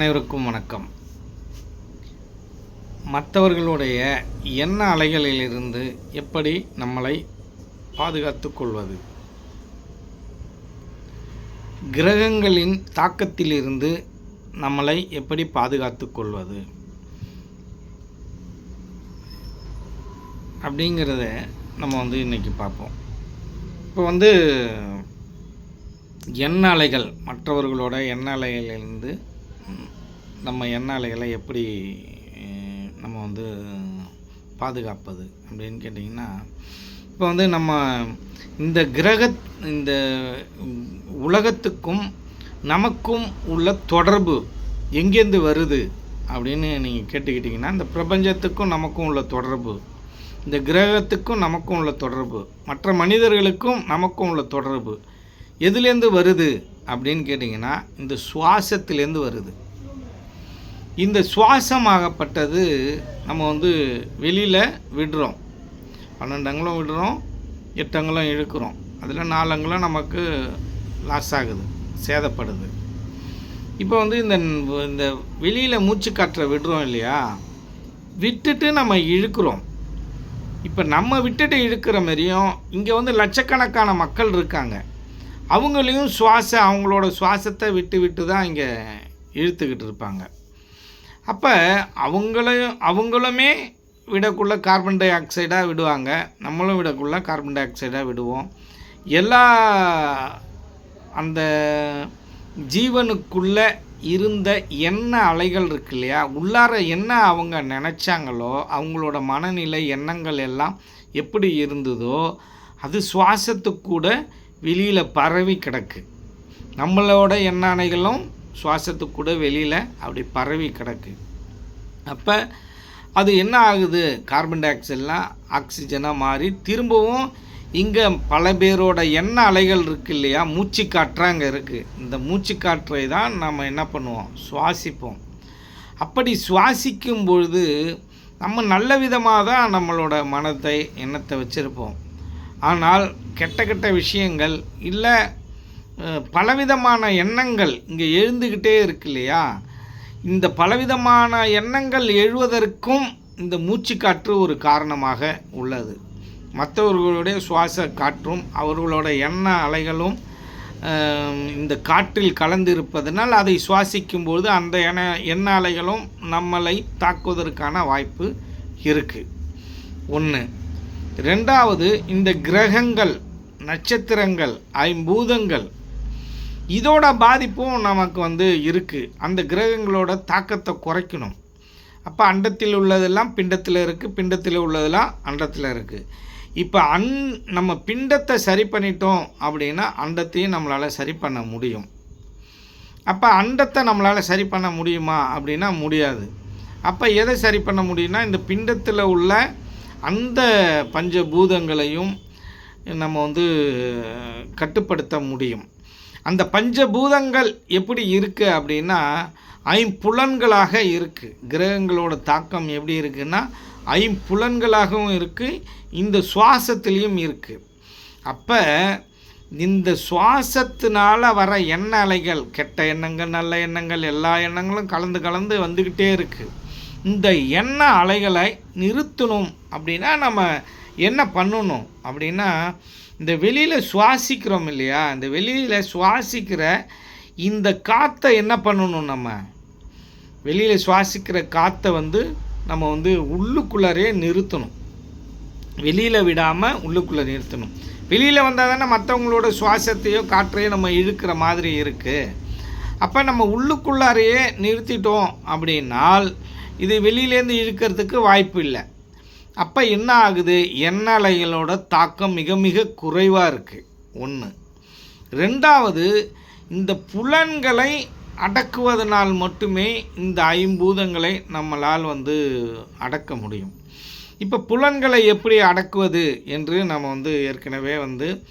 அனைவருக்கும் வணக்கம். மற்றவர்களுடைய எண்ண அலைகளிலிருந்து எப்படி நம்மளை பாதுகாத்துக் கொள்வது? கிரகங்களின் தாக்கத்திலிருந்து நம்மளை எப்படி பாதுகாத்துக் கொள்வது? அப்படிங்கிறத நம்ம வந்து இன்றைக்கி பார்ப்போம். இப்போ வந்து எண்ண அலைகள் மற்றவர்களோட எண்ண அலைகளிலிருந்து நம்ம எண்ண அலைகளை எப்படி நம்ம வந்து பாதுகாப்பது அப்படின்னு கேட்டிங்கன்னா இப்போ வந்து நம்ம இந்த கிரக இந்த உலகத்துக்கும் நமக்கும் உள்ள தொடர்பு எங்கேருந்து வருது அப்படின்னு நீங்கள் கேட்டுக்கிட்டிங்கன்னா இந்த பிரபஞ்சத்துக்கும் நமக்கும் உள்ள தொடர்பு இந்த கிரகத்துக்கும் நமக்கும் உள்ள தொடர்பு மற்ற மனிதர்களுக்கும் நமக்கும் உள்ள தொடர்பு எதுலேருந்து வருது அப்படின்னு கேட்டிங்கன்னா இந்த சுவாசத்துலேருந்து வருது. இந்த சுவாசமாகப்பட்டது நம்ம வந்து வெளியில் விடுறோம். பன்னெண்டு அங்குலம் விடுறோம் எட்டு அங்குலம் இழுக்கிறோம். அதில் நாலு அங்குலம் நமக்கு லாஸ் ஆகுது சேதப்படுது. இப்போ வந்து இந்த இந்த வெளியில் மூச்சு காற்றை விடுறோம் இல்லையா? விட்டுட்டு நம்ம இழுக்கிறோம். இப்போ நம்ம விட்டுட்டு இழுக்கிற மாதிரியும் இங்கே வந்து லட்சக்கணக்கான மக்கள் இருக்காங்க. அவங்களையும் சுவாச அவங்களோட சுவாசத்தை விட்டு விட்டு தான் இங்கே இழுத்துக்கிட்டு இருப்பாங்க. அப்போ அவங்களையும் அவங்களுமே விடக்குள்ள கார்பன் டை ஆக்சைடாக விடுவாங்க. நம்மளும் விடக்குள்ள கார்பன் டை ஆக்சைடாக விடுவோம். எல்லா அந்த ஜீவனுக்குள்ளே இருந்த என்ன அலைகள் இருக்கு இல்லையா? உள்ளார என்ன அவங்க நினச்சாங்களோ அவங்களோட மனநிலை எண்ணங்கள் எல்லாம் எப்படி இருந்ததோ அது சுவாசத்துக்கூட வெளியில் பரவி கிடக்கு. நம்மளோட எண்ண அணைகளும் சுவாசத்துக்கு கூட வெளியில் அப்படி பரவி கிடக்கு. அப்போ அது என்ன ஆகுது? கார்பன் டை ஆக்சைடெலாம் ஆக்சிஜனாக மாறி திரும்பவும் இங்கே பல பேரோட எண்ண அலைகள் இருக்கு இல்லையா? மூச்சு காற்று அங்கே இருக்குது இந்த மூச்சு காற்றை தான் நம்ம என்ன பண்ணுவோம்? சுவாசிப்போம். அப்படி சுவாசிக்கும் பொழுது நம்ம நல்ல விதமாக தான் நம்மளோட மனத்தை எண்ணத்தை வச்சுருப்போம். ஆனால் கெட்ட கெட்ட விஷயங்கள் இல்லை பலவிதமான எண்ணங்கள் இங்கே எழுந்துக்கிட்டே இருக்கு இல்லையா? இந்த பலவிதமான எண்ணங்கள் எழுவதற்கும் இந்த மூச்சுக்காற்று ஒரு காரணமாக உள்ளது. மற்றவர்களுடைய சுவாச காற்றும் அவர்களோட எண்ண அலைகளும் இந்த காற்றில் கலந்திருப்பதனால் அதை சுவாசிக்கும்போது அந்த எண்ண எண்ண அலைகளும் நம்மளை தாக்குவதற்கான வாய்ப்பு இருக்குது ஒன்று ரெண்டாவது இந்த கிரகங்கள் நட்சத்திரங்கள் ஐம்பூதங்கள் இதோட பாதிப்பும் நமக்கு வந்து இருக்குது அந்த கிரகங்களோட தாக்கத்தை குறைக்கணும். அப்போ அண்டத்தில் உள்ளதெல்லாம் பிண்டத்தில் இருக்குது பிண்டத்தில் உள்ளதெல்லாம் அண்டத்தில் இருக்குது இப்போ அன் நம்ம பிண்டத்தை சரி பண்ணிட்டோம் அப்படின்னா அண்டத்தையும் நம்மளால் சரி பண்ண முடியும். அப்போ அண்டத்தை நம்மளால் சரி பண்ண முடியுமா? அப்படின்னா முடியாது. அப்போ எதை சரி பண்ண முடியும்னா இந்த பிண்டத்தில் உள்ள அந்த பஞ்சபூதங்களையும் நம்ம வந்து கட்டுப்படுத்த முடியும். அந்த பஞ்சபூதங்கள் எப்படி இருக்குது அப்படின்னா ஐம்புலன்களாக இருக்குது கிரகங்களோட தாக்கம் எப்படி இருக்குன்னா ஐம்புலன்களாகவும் இருக்குது இந்த சுவாசத்துலேயும் இருக்குது அப்போ இந்த சுவாசத்தினால வர எண்ண அலைகள் கெட்ட எண்ணங்கள் நல்ல எண்ணங்கள் எல்லா எண்ணங்களும் கலந்து கலந்து வந்துக்கிட்டே இருக்குது இந்த எண்ண அலைகளை நிறுத்தணும் அப்படின்னா நம்ம என்ன பண்ணணும் அப்படின்னா இந்த வெளியில் சுவாசிக்கிறோம் இல்லையா? இந்த வெளியில் சுவாசிக்கிற இந்த காற்றை என்ன பண்ணணும் நம்ம? வெளியில் சுவாசிக்கிற காற்றை வந்து நம்ம வந்து உள்ளுக்குள்ளாரே நிறுத்தணும். வெளியில் விடாமல் உள்ளுக்குள்ளே நிறுத்தணும். வெளியில் வந்தால் தானே மற்றவங்களோட சுவாசத்தையோ காற்றையோ நம்ம இழுக்கிற மாதிரி இருக்குது அப்போ நம்ம உள்ளுக்குள்ளாரையே நிறுத்திட்டோம் அப்படின்னால் இது வெளியிலேருந்து இழுக்கிறதுக்கு வாய்ப்பு இல்லை. அப்போ என்ன ஆகுது எண்ணலைகளோட தாக்கம் மிக மிக குறைவாக இருக்குது ஒன்று ரெண்டாவது இந்த புலன்களை அடக்குவதனால் மட்டுமே இந்த ஐம்பூதங்களை நம்மளால் வந்து அடக்க முடியும். இப்போ புலன்களை எப்படி அடக்குவது என்று நம்ம வந்து ஏற்கனவே வந்து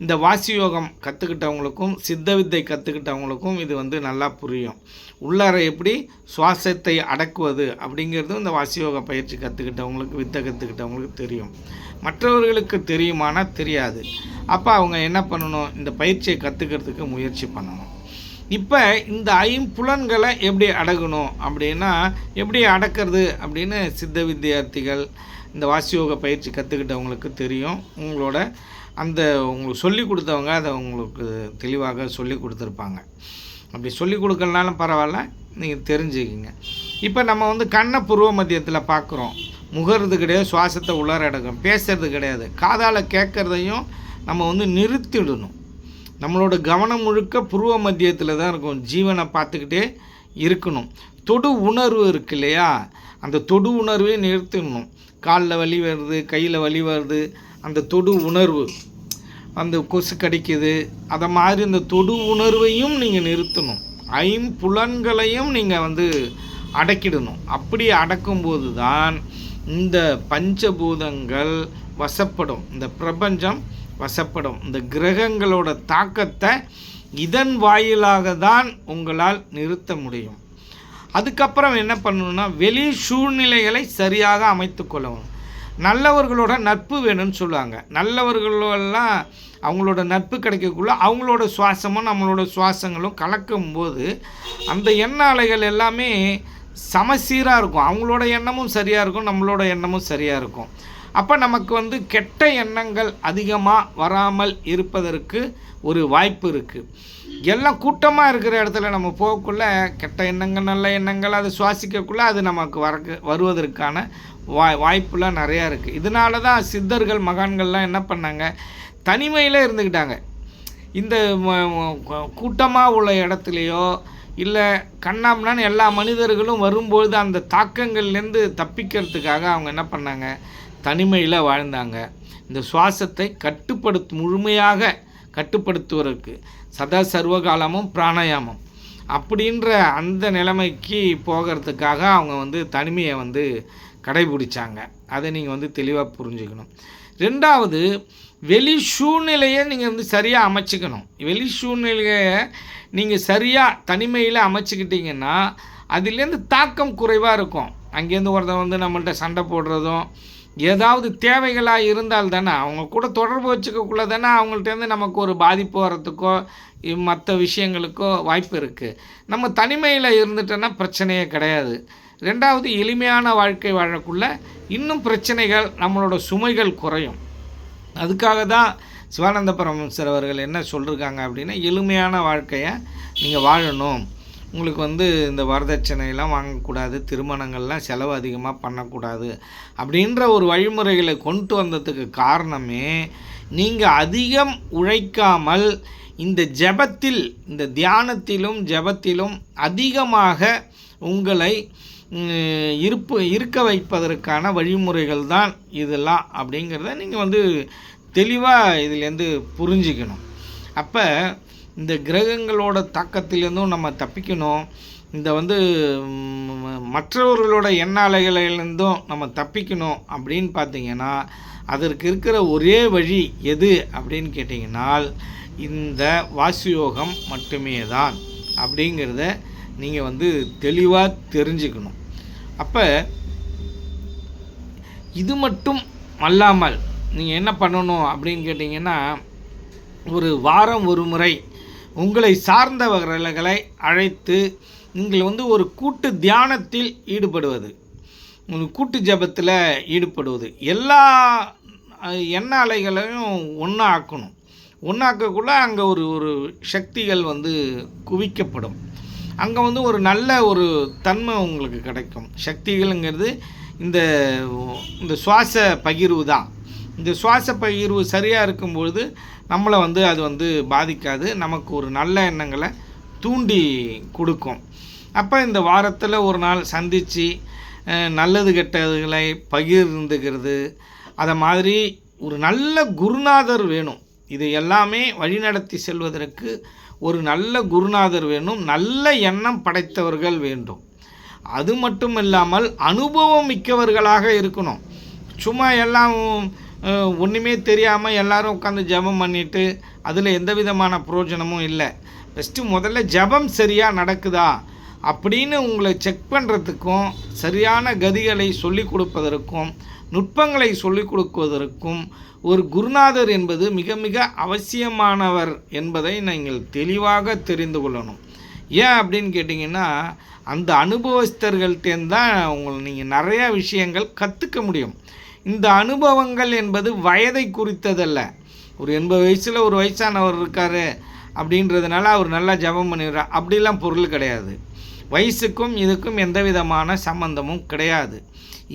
இந்த வாசி யோகம் கற்றுக்கிட்டவங்களுக்கும் சித்த வித்தை கற்றுக்கிட்டவங்களுக்கும் இது வந்து நல்லா புரியும். உள்ளார எப்படி சுவாசத்தை அடக்குவது அப்படிங்கிறதும் இந்த வாசி யோக பயிற்சி கற்றுக்கிட்டவங்களுக்கு வித்தை கற்றுக்கிட்டவங்களுக்கு தெரியும். மற்றவர்களுக்கு தெரியுமானா தெரியாது. அப்போ அவங்க என்ன பண்ணணும்? இந்த பயிற்சியை கற்றுக்கிறதுக்கு முயற்சி பண்ணணும். இப்போ இந்த ஐம்புலன்களை எப்படி அடக்கணும் அப்படின்னா எப்படி அடக்கிறது அப்படின்னு சித்த வித்தியார்த்திகள் இந்த வாசியோக பயிற்சி கற்றுக்கிட்டவங்களுக்கு தெரியும். உங்களோட அந்த உங்களுக்கு சொல்லி கொடுத்தவங்க அதை உங்களுக்கு தெளிவாக சொல்லி கொடுத்துருப்பாங்க. அப்படி சொல்லி கொடுக்கலனாலும் பரவாயில்ல நீங்கள் தெரிஞ்சுக்கிங்க. இப்போ நம்ம வந்து கண்ணை புருவ மத்தியத்தில் பார்க்குறோம் முகர்றது கிடையாது சுவாசத்தை உள்ளார அடக்கும் பேசுறது கிடையாது. காதால் கேட்குறதையும் நம்ம வந்து நிறுத்திடணும். நம்மளோட கவனம் முழுக்க புருவ மத்தியத்தில் தான் இருக்கும். ஜீவனை பார்த்துக்கிட்டே இருக்கணும். தொடு உணர்வு இருக்கு இல்லையா? அந்த தொடு உணர்வே நிறுத்திடணும். காலில் வலி வருது கையில் வலி வருது அந்த தொடு உணர்வு அந்த கொசு கடிக்குது. அதை மாதிரி இந்த தொடு உணர்வையும் நீங்கள் நிறுத்தணும். ஐம்புலன்களையும் நீங்கள் வந்து அடக்கிடணும். அப்படி அடக்கும்போது தான் இந்த பஞ்சபூதங்கள் வசப்படும். இந்த பிரபஞ்சம் வசப்படும். இந்த கிரகங்களோட தாக்கத்தை இதன் வாயிலாக தான் உங்களால் நிறுத்த முடியும். அதுக்கப்புறம் என்ன பண்ணணும்னா வெளி சூழ்நிலைகளை சரியாக அமைத்து கொள்ளணும் நல்லவர்களோட நட்பு வேணும்னு சொல்லுவாங்க. நல்லவர்களெல்லாம் அவங்களோட நட்பு கிடைக்கக்குள்ள அவங்களோட சுவாசமும் நம்மளோட சுவாசங்களும் கலக்கும்போது அந்த எண்ண அலைகள் எல்லாமே சமசீராக இருக்கும். அவங்களோட எண்ணமும் சரியாக இருக்கும் நம்மளோட எண்ணமும் சரியாக இருக்கும். அப்போ நமக்கு வந்து கெட்ட எண்ணங்கள் அதிகமாக வராமல் இருப்பதற்கு ஒரு வாய்ப்பு இருக்குது எல்லாம் கூட்டமாக இருக்கிற இடத்துல நம்ம போகக்குள்ள கெட்ட எண்ணங்கள் நல்ல எண்ணங்கள் அதை சுவாசிக்கக்குள்ளே அது நமக்கு வரக்கு வருவதற்கான வாய் வாய்ப்புலாம் நிறையா இருக்குது இதனால தான் சித்தர்கள் மகான்கள்லாம் என்ன பண்ணாங்க? தனிமையில் இருந்துக்கிட்டாங்க இந்த கூட்டமாக உள்ள இடத்துலையோ இல்லை கண்ணாம்னான்னு எல்லா மனிதர்களும் வரும்பொழுது அந்த தாக்கங்கள்லேருந்து தப்பிக்கிறதுக்காக அவங்க என்ன பண்ணாங்க? தனிமையில் வாழ்ந்தாங்க. இந்த சுவாசத்தை கட்டுப்படுத்து முழுமையாக கட்டுப்படுத்துவதற்கு. சதா சர்வகாலமும் பிராணாயாமம். அப்படின்ற அந்த நிலைமைக்கு போகிறதுக்காக அவங்க வந்து தனிமையை வந்து கடைபிடிச்சாங்க. அதை நீங்கள் வந்து தெளிவாக புரிஞ்சுக்கணும். ரெண்டாவது வெளி சூழ்நிலையை நீங்கள் வந்து சரியாக அமைச்சிக்கணும். வெளி சூழ்நிலையை நீங்கள் சரியாக தனிமையில் அமைச்சிக்கிட்டிங்கன்னா அதுலேருந்து தாக்கம் குறைவாக இருக்கும். அங்கேருந்து ஒருத்தன் வந்து நம்மள்ட்ட சண்டை போடுறதும் ஏதாவது தேவைகளாக இருந்தால் தானே அவங்க கூட தொடர்பு வச்சுக்கக்குள்ள தானே அவங்கள்ட்டேருந்து நமக்கு ஒரு பாதிப்பு வர்றதுக்கோ மற்ற விஷயங்களுக்கோ வாய்ப்பு இருக்குது நம்ம தனிமையில் இருந்துட்டோன்னா பிரச்சனையே கிடையாது. ரெண்டாவது எளிமையான வாழ்க்கை வாழக்குள்ள இன்னும் பிரச்சனைகள் நம்மளோட சுமைகள் குறையும். அதுக்காக தான் சிவானந்த பரமசர் அவர்கள் என்ன சொல்லியிருக்காங்க அப்படின்னா எளிமையான வாழ்க்கையை நீங்கள் வாழணும். உங்களுக்கு வந்து இந்த வரதட்சணையெல்லாம் வாங்கக்கூடாது திருமணங்கள்லாம் செலவு அதிகமாக பண்ணக்கூடாது அப்படின்ற ஒரு வழிமுறைகளை கொண்டு வந்ததுக்கு காரணமே நீங்கள் அதிகம் உழைக்காமல் இந்த ஜபத்தில் இந்த தியானத்திலும் ஜபத்திலும் அதிகமாக உங்களை இருப்பு இருக்க வைப்பதற்கான வழிமுறைகள் தான் இதெல்லாம் அப்படிங்கிறத நீங்கள் வந்து தெளிவாக இதுலேருந்து புரிஞ்சிக்கணும். அப்போ இந்த கிரகங்களோட தாக்கத்திலேருந்தும் நம்ம தப்பிக்கணும். இந்த வந்து மற்றவர்களோட எண்ண அலைகளிலிருந்தும் நம்ம தப்பிக்கணும் அப்படின்னு பார்த்தீங்கன்னா அதற்கு இருக்கிற ஒரே வழி எது அப்படின்னு கேட்டிங்கன்னால் இந்த வாசியோகம் மட்டுமே தான் அப்படிங்கிறத நீங்கள் வந்து தெளிவாக தெரிஞ்சுக்கணும். அப்போ இது மட்டும் அல்லாமல் நீங்கள் என்ன பண்ணணும் அப்படின்னு கேட்டிங்கன்னா ஒரு வாரம் ஒரு முறை உங்களை சார்ந்தவர்களை அழைத்து நீங்கள் வந்து ஒரு கூட்டு தியானத்தில் ஈடுபடுவது. கூட்டு ஜபத்தில் ஈடுபடுவது. எல்லா எண்ண அலைகளையும் ஒன்றா ஆக்கணும் ஒன்றாக்கக்குள்ளே அங்கே ஒரு ஒரு சக்திகள் வந்து குவிக்கப்படும். அங்கே வந்து ஒரு நல்ல ஒரு தன்மை உங்களுக்கு கிடைக்கும். சக்திகள்ங்கிறது இந்த இந்த சுவாச பகிர்வு தான். இந்த சுவாச பகிர்வு சரியாக இருக்கும்பொழுது நம்மளை வந்து அது வந்து பாதிக்காது. நமக்கு ஒரு நல்ல எண்ணங்களை தூண்டி கொடுக்கும். அப்போ இந்த வாரத்தில் ஒரு நாள் சந்தித்து நல்லது கெட்டதுகளை பகிர்ந்துக்கிறது. அதை மாதிரி ஒரு நல்ல குருநாதர் வேணும். இது எல்லாமே வழிநடத்தி செல்வதற்கு ஒரு நல்ல குருநாதர் வேணும் நல்ல எண்ணம் படைத்தவர்கள் வேண்டும். அது மட்டும் இல்லாமல் அனுபவம் மிக்கவர்களாக இருக்கணும். சும்மா எல்லாம் ஒன்றுமே தெரியாமல் எல்லோரும் உட்காந்து ஜபம் பண்ணிவிட்டு அதில் எந்த விதமான பிரயோஜனமும் இல்லை. ஃபஸ்ட்டு முதல்ல ஜபம் சரியாக நடக்குதா? அப்படின்னு உங்களை செக் பண்ணுறதுக்கும் சரியான கதிகளை சொல்லி கொடுப்பதற்கும் நுட்பங்களை சொல்லிக் கொடுக்குவதற்கும் ஒரு குருநாதர் என்பது மிக மிக அவசியமானவர் என்பதை நீங்கள் தெளிவாக தெரிந்து கொள்ளணும். ஏன் அப்படின்னு கேட்டிங்கன்னா அந்த அனுபவஸ்தர்கள்ட்டேருந்து தான் உங்களை நீங்கள் நிறையா விஷயங்கள் கற்றுக்க முடியும். இந்த அனுபவங்கள் என்பது வயதை குறித்ததல்ல. ஒரு எண்பது வயசில் ஒரு வயசானவர் இருக்கார் அப்படின்றதுனால அவர் நல்லா ஜெபம் பண்ணிடுறார். அப்படிலாம் பொருள் கிடையாது. வயசுக்கும் இதுக்கும் எந்த விதமான சம்பந்தமும் கிடையாது.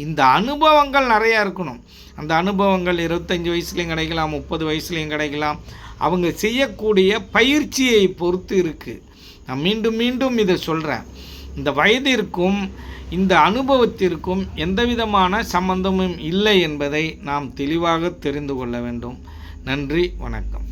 இந்த அனுபவங்கள் நிறையா இருக்கணும். அந்த அனுபவங்கள் இருபத்தஞ்சி வயசுலேயும் கிடைக்கலாம் முப்பது வயசுலேயும் கிடைக்கலாம். அவங்க செய்யக்கூடிய பயிற்சியை பொறுத்து இருக்குது நான் மீண்டும் மீண்டும் இதை சொல்கிறேன் இந்த வயதிற்கும் இந்த அனுபவத்திற்கும் எந்த விதமான சம்பந்தமும் இல்லை என்பதை நாம் தெளிவாக தெரிந்து கொள்ள வேண்டும். நன்றி வணக்கம்.